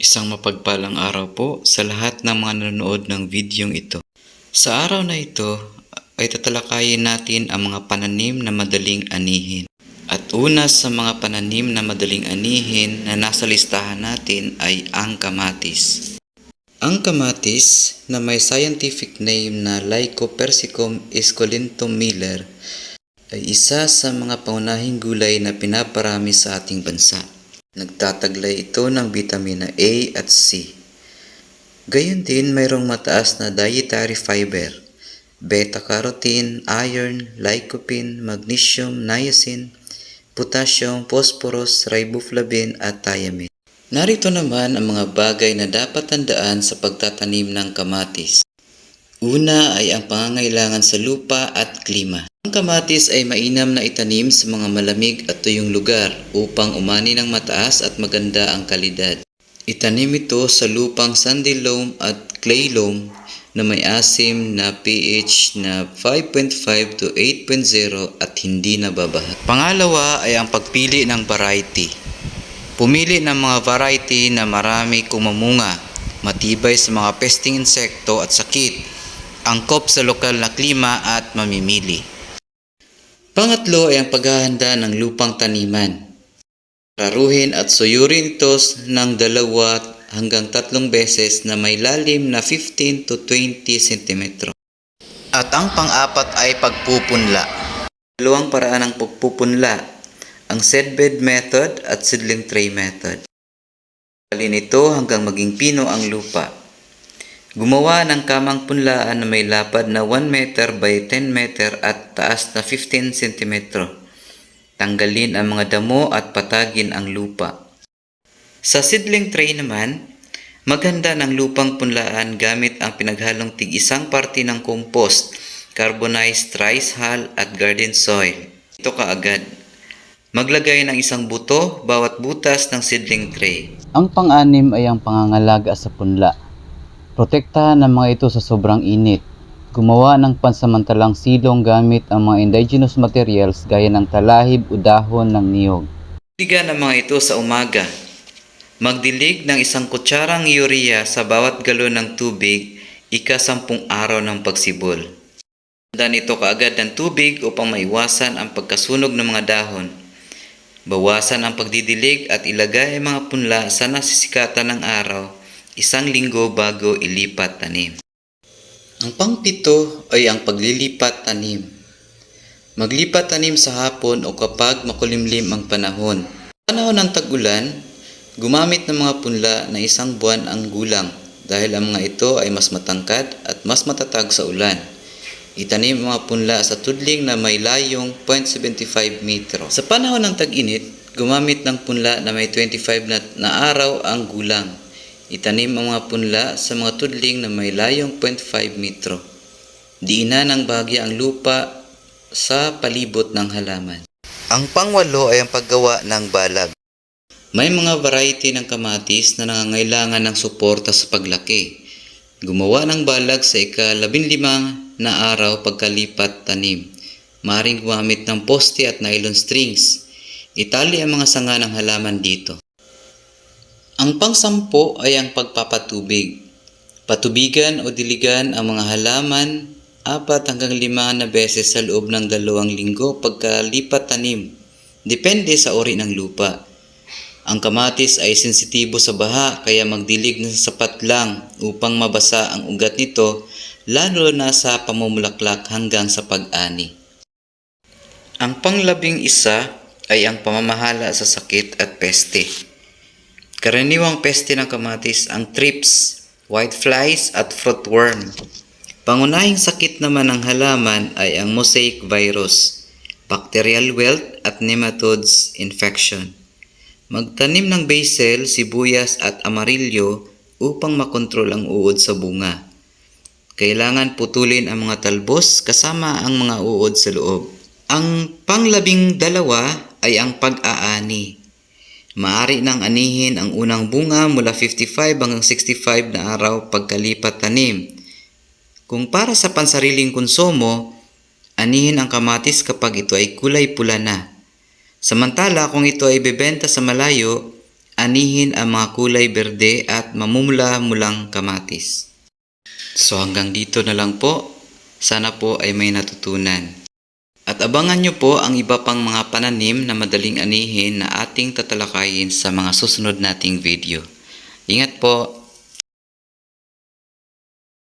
Isang mapagpalang araw po sa lahat ng mga nanonood ng videong ito. Sa araw na ito ay tatalakayin natin ang mga pananim na madaling anihin. At una sa mga pananim na madaling anihin na nasa listahan natin ay ang kamatis. Ang kamatis na may scientific name na Lycopersicum esculentum Miller ay isa sa mga pangunahing gulay na pinaparami sa ating bansa. Nagtataglay ito ng vitamina A at C. Gayon din mayroong mataas na dietary fiber, beta-carotene, iron, lycopene, magnesium, niacin, potassium, phosphorus, riboflavin at thiamine. Narito naman ang mga bagay na dapat tandaan sa pagtatanim ng kamatis. Una ay ang pangangailangan sa lupa at klima. Ang kamatis ay mainam na itanim sa mga malamig at tuyong lugar upang umani ng mataas at maganda ang kalidad. Itanim ito sa lupang sandy loam at clay loam na may asim na pH na 5.5 to 8.0 at hindi nababaha. Pangalawa ay ang pagpili ng variety. Pumili ng mga variety na marami kumamunga, matibay sa mga pesting insekto at sakit, angkop sa lokal na klima at mamimili. Pangatlo ay ang paghahanda ng lupang taniman. Raruhin at suyurin ito ng dalawa hanggang tatlong beses na may lalim na 15 to 20 cm. At ang pang-apat ay pagpupunla. Dalawang paraan ng pagpupunla, ang seedbed method at seedling tray method. Alin ito hanggang maging pino ang lupa. Gumawa ng kamang punlaan na may lapad na 1 meter by 10 meter at taas na 15 cm. Tanggalin ang mga damo at patagin ang lupa. Sa seedling tray naman, maganda ng lupang punlaan gamit ang pinaghalong tig isang parte ng compost, carbonized rice hull at garden soil. Ito kaagad. Maglagay ng isang buto bawat butas ng seedling tray. Ang pang-anim ay ang pangangalaga sa punla. Protektahan ang mga ito sa sobrang init. Gumawa ng pansamantalang silong gamit ang mga indigenous materials gaya ng talahib o dahon ng niyog. Bigyan ng mga ito sa umaga. Magdilig ng isang kutsarang urea sa bawat galon ng tubig ika-sampung araw ng pagsibol. Tandaan ito kaagad ng tubig upang maiwasan ang pagkasunog ng mga dahon. Bawasan ang pagdidilig at ilagay ang mga punla sa nasisikatan ng araw isang linggo bago ilipat tanim. Ang pangpito ay ang paglilipat tanim. Maglipat tanim sa hapon o kapag makulimlim ang panahon. Panahon ng tag-ulan, gumamit ng mga punla na isang buwan ang gulang dahil ang mga ito ay mas matangkad at mas matatag sa ulan. Itanim ang mga punla sa tudling na may layong 0.75 metro. Sa panahon ng tag-init, gumamit ng punla na may 25 na, na araw ang gulang. Itanim ang mga punla sa mga tudling na may layong 0.5 metro. Diina ng bahagya ang lupa sa palibot ng halaman. Ang pangwalo ay ang paggawa ng balag. May mga variety ng kamatis na nangangailangan ng suporta sa paglaki. Gumawa ng balag sa ika-15 na araw pagkalipat tanim. Maring gumamit ng poste at nylon strings. Itali ang mga sanga ng halaman dito. Ang pangsampo ay ang pagpapatubig. Patubigan o diligan ang mga halaman apat hanggang lima na beses sa loob ng dalawang linggo pagkalipat tanim. Depende sa uri ng lupa. Ang kamatis ay sensitibo sa baha kaya magdilig ng sapat lang upang mabasa ang ugat nito lalo na sa pamumulaklak hanggang sa pag-ani. Ang panglabing isa ay ang pamamahala sa sakit at peste. Karaniwang peste ng kamatis ang thrips, whiteflies at fruitworm. Pangunahing sakit naman ng halaman ay ang mosaic virus, bacterial wilt at nematodes infection. Magtanim ng basil, sibuyas at amarilyo upang makontrol ang uod sa bunga. Kailangan putulin ang mga talbos kasama ang mga uod sa loob. Ang panglabing dalawa ay ang pag-aani. Maari nang anihin ang unang bunga mula 55 hanggang 65 na araw pagkalipat tanim. Kung para sa pansariling konsumo, anihin ang kamatis kapag ito ay kulay pula na. Samantala kung ito ay bebenta sa malayo, anihin ang mga kulay berde at mamumula-mulang kamatis. So hanggang dito na lang po. Sana po ay may natutunan. Abangan nyo po ang iba pang mga pananim na madaling anihin na ating tatalakayin sa mga susunod nating video. Ingat po!